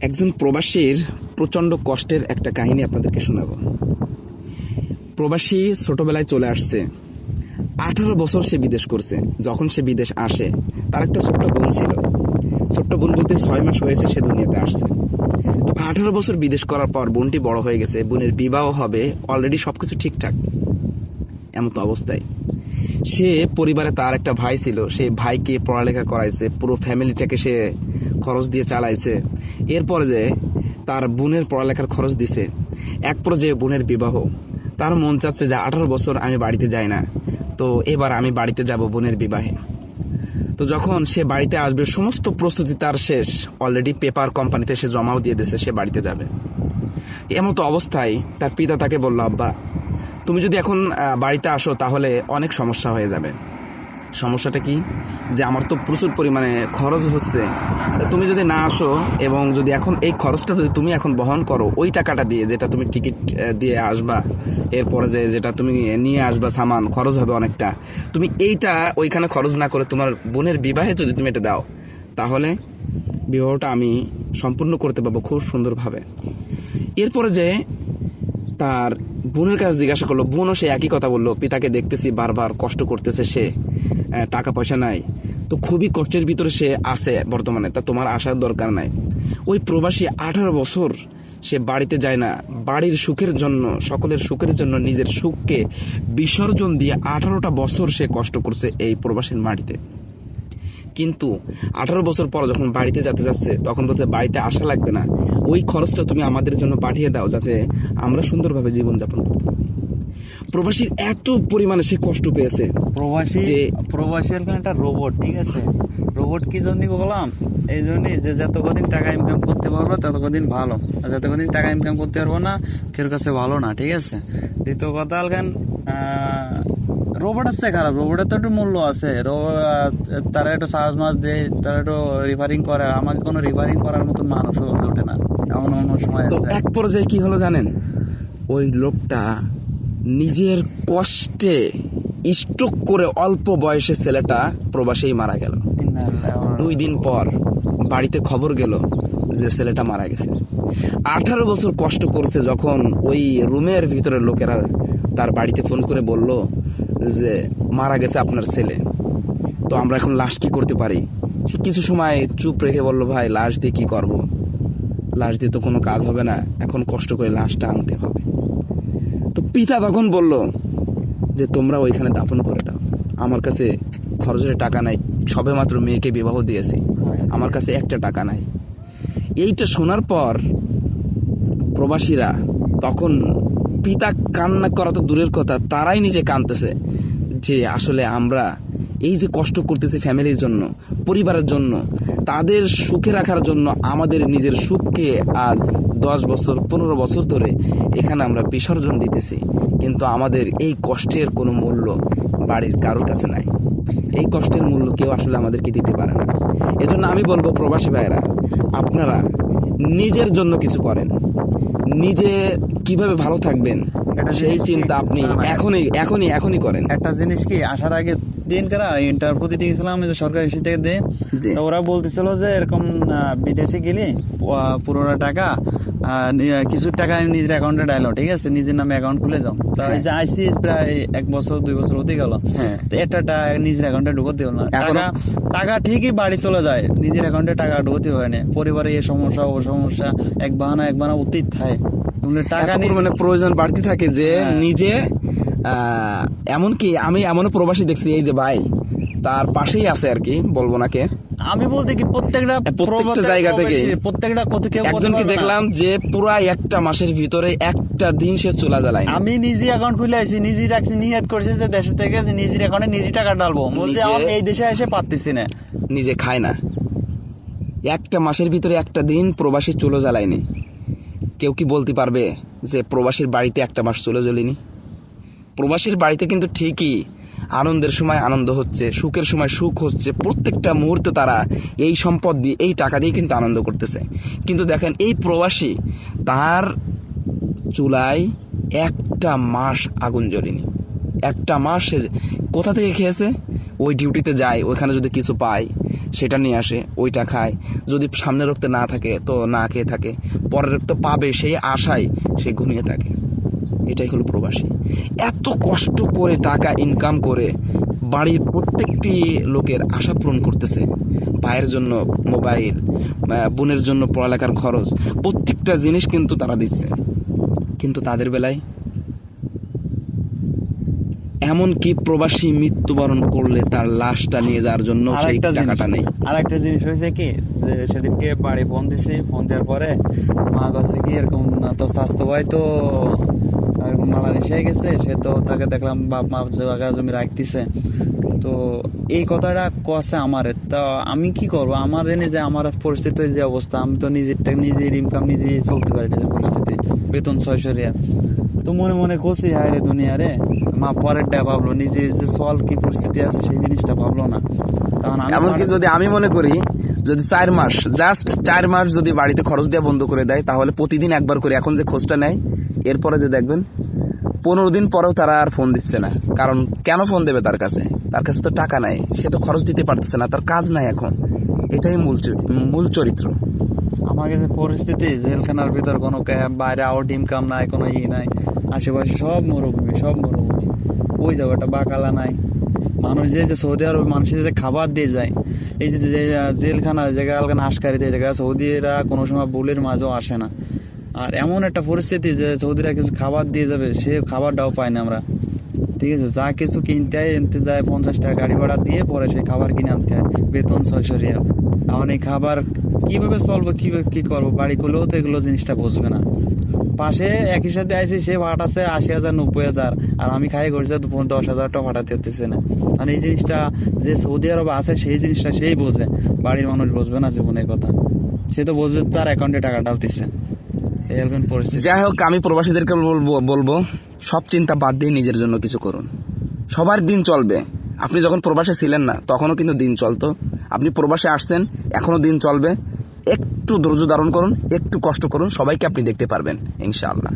একজন প্রবাসীর প্রচণ্ড কষ্টের একটা কাহিনী আপনাদেরকে শোনাবো। প্রবাসী ছোটবেলায় চলে আসছে। আঠারো বছর সে বিদেশ করছে। যখন সে বিদেশ আসে, তার একটা ছোট্ট বোন ছিল। ছোট্ট বোন বলতে ছয় মাস হয়েছে সে দুনিয়াতে আসছে। তো আঠারো বছর বিদেশ করার পর বোনটি বড় হয়ে গেছে। বোনের বিবাহ হবে, অলরেডি সবকিছু ঠিকঠাক। এমন তো অবস্থায়। সে পরিবারে তার একটা ভাই ছিল। সেই ভাইকে পড়ালেখা করাইছে, পুরো ফ্যামিলিটাকে সে খরচ দিয়ে চালাইছে। এরপরে যে তার বোনের পড়ালেখার খরচ দিছে। এক পর্যায়ে বোনের বিবাহ। তার মন চাচ্ছে যে আঠারো বছর আমি বাড়িতে যাই না। তো এবার আমি বাড়িতে যাব বোনের বিবাহে। তো যখন সে বাড়িতে আসবে, সমস্ত প্রস্তুতি তার শেষ। অলরেডি পেপার কোম্পানিতে সে জমাও দিয়ে দিয়েছে, সে বাড়িতে যাবে। এমন তো অবস্থায় তার পিতা তাকে বলল, আব্বা তুমি যদি এখন বাড়িতে আসো, তাহলে অনেক সমস্যা হয়ে যাবে। সমস্যাটা কি? যে আমার তো প্রচুর পরিমাণে খরচ হচ্ছে। তুমি যদি না আসো এবং যদি এখন এই খরচটা যদি তুমি এখন বহন করো, ওই টাকাটা দিয়ে যেটা তুমি টিকিট দিয়ে আসবা, এরপরে যে যেটা তুমি নিয়ে আসবা সামান, খরচ হবে অনেকটা। তুমি এইটা ওইখানে খরচ না করে তোমার বোনের বিবাহে যদি তুমি এটা দাও, তাহলে বিবাহটা আমি সম্পূর্ণ করতে পারব খুব সুন্দরভাবে। এরপরে যে তার বোনের কাছে জিজ্ঞাসা করল, বোনও সে একই কথা বলল, পিতাকে দেখতেছি বারবার কষ্ট করতেছে সে টাকা পয়সা নাই। তো খুবই কষ্টের ভিতরে সে আছে বর্তমানে, তা তোমার আসার দরকার নাই। ওই প্রবাসী আঠারো বছর সে বাড়িতে যায় না, বাড়ির সুখের জন্য, সকলের সুখের জন্য নিজের সুখকে বিসর্জন দিয়ে আঠারোটা বছর সে কষ্ট করছে এই প্রবাসীর মাটিতে। কিন্তু আঠারো বছর পর যখন বাড়িতে যেতে যাচ্ছে তখন বলতে বাড়িতে আসা লাগবে না। ওই খরচটা তুমি আমাদের জন্য পাঠিয়ে দাও যাতে আমরা সুন্দরভাবে জীবনযাপন করতে পারি। প্রবাসীর এত পরিমাণে সে কষ্ট পেয়েছে প্রবাসী যে- প্রবাসী একটা রোবট ঠিক আছে? রোবট কি জন্য বললাম? এই জন্যই যে যত কদিন টাকা ইনকাম করতে পারব তত কদিন ভালো। আর যত কদিন টাকা ইনকাম করতে পারব না কেউ কাছে ভালো না ঠিক আছে? দ্বিতীয় কথা হলখান রোবট আছে খারাপ রোবটের তো একটু মূল্য আছে। তারা একটু মাছ দেয় তারা একটু রিফারিং করে। আমাকে কোনো রিফারিং করার মতন মানুষ হয়ে ওঠে না। এমন সময় এক পর্যায়ে কি হলো জানেন? ওই লোকটা নিজের কষ্টে স্ট্রোক করে অল্প বয়সে ছেলেটা প্রবাসেই মারা গেল। দুই দিন পর বাড়িতে খবর গেল যে ছেলেটা মারা গেছে। আঠারো বছর কষ্ট করছে যখন ওই রুমের ভিতরে লোকেরা তার বাড়িতে ফোন করে বলল যে মারা গেছে আপনার ছেলে। তো আমরা এখন লাশ কি করতে পারি? সে কিছু সময় চুপ রেখে বলল, ভাই, লাশ দিয়ে কি করব? লাশ দিয়ে তো কোনো কাজ হবে না। এখন কষ্ট করে লাশটা আনতে হবে। তো পিতা তখন বলল, যে তোমরা ওইখানে দাফন করে দাও। আমার কাছে খরচের টাকা নাই। সবে মাত্র মেয়েকে বিবাহ দিয়েছি। আমার কাছে একটা টাকা নাই। এইটা শোনার পর প্রবাসীরা তখন পিতা কান্না করা তো দূরের কথা, তারাই নিজে কানতেছে যে আসলে আমরা এই যে কষ্ট করতেছি ফ্যামিলির জন্য, পরিবারের জন্য, তাদের সুখে রাখার জন্য আমাদের নিজের সুখকে আজ দশ বছর, পনেরো বছর ধরে এখানে আমরা বিসর্জন দিতেছি। কিন্তু আমাদের এই কষ্টের কোনো মূল্য বাড়ির কারোর কাছে নাই। এই কষ্টের মূল্য কেউ আসলে আমাদেরকে দিতে পারে না। এজন্য আমি বলব, প্রবাসী ভাইরা আপনারা নিজের জন্য কিছু করেন। নিজে কীভাবে ভালো থাকবেন সেই চিন্তা আপনি এখনই এখনই এখনই করেন। একটা জিনিস কি আসার আগে দিন কারা ইন্টারভিউ দিতে গেছিলাম যে সরকারি থেকে দিয়ে ওরা বলতেছিল যে এরকম বিদেশে গেলে পুরোটা টাকা কিছু টাকা নিজের অ্যাকাউন্টে ডাইলো ঠিক আছে? নিজের নামে অ্যাকাউন্ট খুলে যাও। তো এই যে আইসি প্রায় এক বছর দুই বছর হতে গেল। হ্যাঁ। তো একটা টাকা নিজের অ্যাকাউন্টে ঢুকতে হলো না। টাকা টাকা ঠিকই বাড়ি চলে যায় নিজের অ্যাকাউন্টে টাকা ঢুকতে হয় না পরিবারে এই সমস্যা ও সমস্যা এক বাহানা এক বাহানা উত্তিত থাকে টাকা এত নিয়ে পরিমাণে প্রয়োজন বাড়তি থাকে যে হ্যাঁ। নিজে এমনকি আমি এমনও প্রবাসী দেখছি এই যে ভাই তার পাশেই আছে আর কি বলব না কে। আমি বলতে কি প্রত্যেকটা প্রত্যেকটা জায়গা থেকে। প্রত্যেকটা কত কেউ একজনকে দেখলাম যে পুরাই একটা মাসের ভিতরে একটা দিন সে চলে জ্বালায় আমি নিজে অ্যাকাউন্ট খুলে আইছি নিজে রাখছি নিয়ত করছি যে দেশে থেকে নিজের অ্যাকাউন্টে নিজে টাকা ডালবো বলছে আমার এই দেশে এসে পারতেছি না। নিজে খায় না। একটা মাসের ভিতরে একটা দিন প্রবাসী চলে জ্বালায়নি কেউ কি বলতে পারবে যে প্রবাসীর বাড়িতে একটা মাস চলে জ্বলিনি প্রবাসীর বাড়িতে কিন্তু ঠিকই আনন্দের সময় আনন্দ হচ্ছে, সুখের সময় সুখ হচ্ছে। প্রত্যেকটা মুহূর্ত তারা এই সম্পদ দিয়ে, এই টাকা দিয়ে কিন্তু আনন্দ করতেছে। কিন্তু দেখেন, এই প্রবাসী তার চুলায় একটা মাস আগুন জ্বলেনি। একটা মাস কোথা থেকে খেয়েছে? ওই ডিউটিতে যায়, ওইখানে যদি কিছু পায়, সেটা নিয়ে আসে, ওইটা খায়। যদি সামনের রক্তে না থাকে, তো না খেয়ে থাকে। পরের রক্ত পাবে সেই আশায় সে ঘুমিয়ে থাকে। এটাই হলো প্রবাসী। এত কষ্ট করে টাকা ইনকাম করে বাড়ির প্রত্যেকটি লোকের আশা পূরণ করতেছে। ভাইয়ের জন্য মোবাইল বোনের জন্য পড়ালেখার খরচ, প্রত্যেকটা জিনিস কিন্তু তারা দিচ্ছে। কিন্তু তাদের বেলায় এমনকি প্রবাসী মৃত্যুবরণ করলে তার লাশটা নিয়ে যাওয়ার জন্য সেই টাকাটা নেই। জিনিস আরেকটা জিনিস হয়েছে কি যে সেদিনকে বাড়ি ফোন দিছি ফোন দেওয়ার পরে মা কাছে কি এরকম তো স্বাস্থ্য ভাই তো এরকম মালা এসে গেছে সে তো তাকে দেখলাম বাপ মা জায়গা জমি রাখতেছে। তো এই কথাটা কষে আমার। তা আমি কি করব? আমার এনে যে আমার পরিস্থিতি যে অবস্থা আমি তো নিজেরটা নিজের ইনকাম নিজে চলতে পারি না পরিস্থিতি। বেতন ছয়শো রিয়া তো মনে মনে খুশি হায় রে দুনিয়া রে মা পরেরটা ভাবলো নিজে যে সল কি পরিস্থিতি আছে সেই জিনিসটা ভাবলো না। তখন এমনকি মানে- যদি আমি মনে করি যদি চার মাস জাস্ট চার মাস যদি বাড়িতে খরচ দেওয়া বন্ধ করে দেয় তাহলে প্রতিদিন একবার করে এখন যে খোঁজটা নেয় এরপরে যে দেখবেন পনেরো দিন পরেও তারা আর ফোন দিচ্ছে না। কারণ কেন ফোন দেবে তার কাছে? তার কাছে তো টাকা নাই সে তো খরচ দিতে পারতেছে না তার কাজ নাই এখন। এটাই মূল মূল চরিত্র। আমার কাছে পরিস্থিতি জেলখানার ভিতর কোনো ক্যাব বাইরে আউট ইনকাম নাই কোনো ই নাই। আশেপাশে সব মরুভূমি সব মরুভূমি। ওই জায়গাটা বাকালা নাই। মানুষ যে সৌদি আরব মানুষের যে খাবার দিয়ে যায়, এই যে জেলখানা জায়গা আলখানা আশকারিতে জায়গা সৌদিরা কোনো সময় বুলের মাঝেও আসে না। আর এমন একটা পরিস্থিতি যে সৌদিরা কিছু খাবার দিয়ে যাবে, সে খাবারটাও পাই না আমরা। ঠিক আছে, যা কিছু কিনতে হয়, এনতে যায় পঞ্চাশ টাকা গাড়ি ভাড়া দিয়ে পরে সেই খাবার কিনে আনতে হয়, বেতন ছয়শো রিয়াল। এখন এই খাবার কীভাবে চলবো, কীভাবে কী করব? বাড়ি করলেও তো এগুলো জিনিসটা বুঝবে না। পাশে একই সাথে আইসি, সে ভাড়াছে আশি হাজার, নব্বই হাজার। আর আমি খাই করছি দশ হাজার টাকা ভাড়াতে হতেছে না। আর এই জিনিসটা যে সৌদি আরব আছে, সেই জিনিসটা সেই বোঝে। বাড়ির মানুষ বুঝবে না জীবনের কথা। সে তো বুঝবে তার অ্যাকাউন্টে টাকা ডালতেছে পরিস্থিতি? যাই হোক, আমি প্রবাসীদেরকে বলব বলব, সব চিন্তা বাদ দিয়ে নিজের জন্য কিছু করুন। সবার দিন চলবে। আপনি যখন প্রবাসে ছিলেন না, তখনও কিন্তু দিন চলতো। আপনি প্রবাসে আসছেন এখনও দিন চলবে। একটু ধৈর্য ধারণ করুন একটু কষ্ট করুন সবাইকে আপনি দেখতে পারবেন ইনশাআল্লাহ।